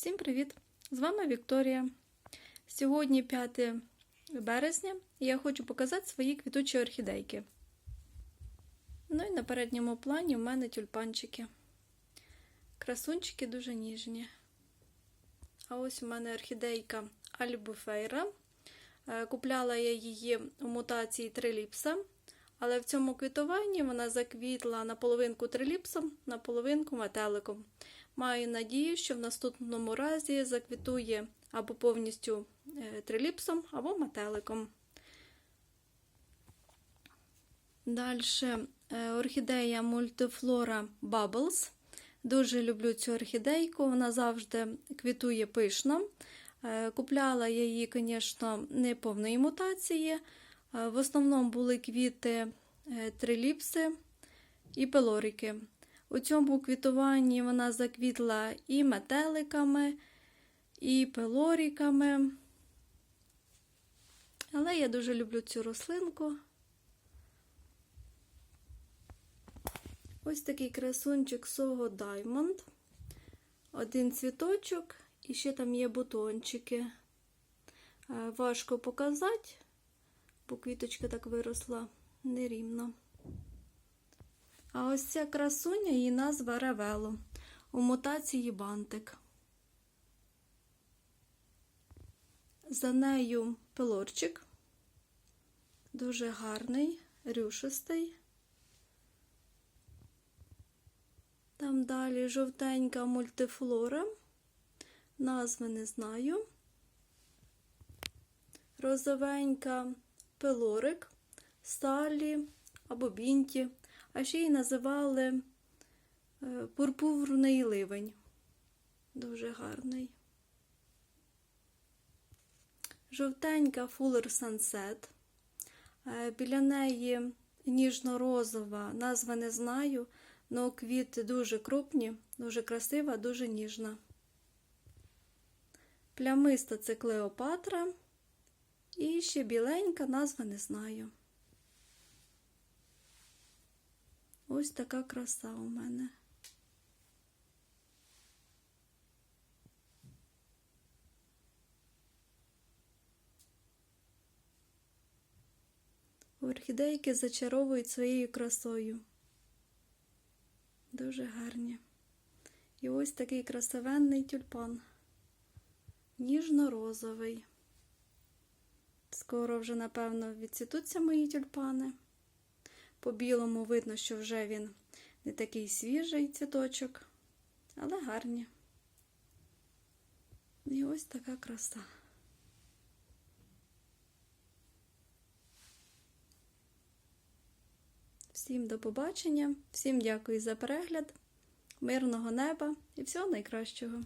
Всім привіт! З вами Вікторія. Сьогодні 5 березня і я хочу показати свої квітучі орхідейки. Ну і на передньому плані в мене тюльпанчики. Красунчики дуже ніжні. А ось у мене орхідейка Альбуфейра. Е, Купляла я її у мутації триліпса, але в цьому квітуванні вона заквітла наполовинку триліпсом, наполовинку метеликом. Маю надію, що в наступному разі заквітує або повністю е, триліпсом, або метеликом. Далі орхідея Multiflora Bubbles. Дуже люблю цю орхідейку, вона завжди квітує пишно. Е, Купляла я її, звісно, не повної мутації. Е, В основному були квіти е, триліпси і пелорики. У цьому квітуванні вона заквітла і метеликами, і пелоріками. Але я дуже люблю цю рослинку. Ось такий красунчик Сого Diamond. Один цвіточок, і ще там є бутончики. Е, Важко показати, бо квіточка так виросла нерівно. А ось ця красуня, її назва Ревело. У мутації бантик. За нею пилорчик. Дуже гарний, рюшистий. Там далі жовтенька мультифлора. Назви не знаю. Розовенька пилорик, сталі або бінті, а ще й називали е, пурпурний ливень. Дуже гарний. Жовтенька Fuller Sunset. Е, Біля неї ніжно-розова, назви не знаю, але квіти дуже крупні, дуже красива, дуже ніжна. Плямиста це Клеопатра. І ще біленька, назви не знаю. Ось така краса у мене. Орхідейки зачаровують своєю красою. Дуже гарні. І ось такий красивенний тюльпан. Ніжно-розовий. Скоро вже, напевно, відцвітуться мої тюльпани. По білому видно, що вже він не такий свіжий цвіточок, але гарні. І ось така краса. Всім до побачення, всім дякую за перегляд, мирного неба і всього найкращого.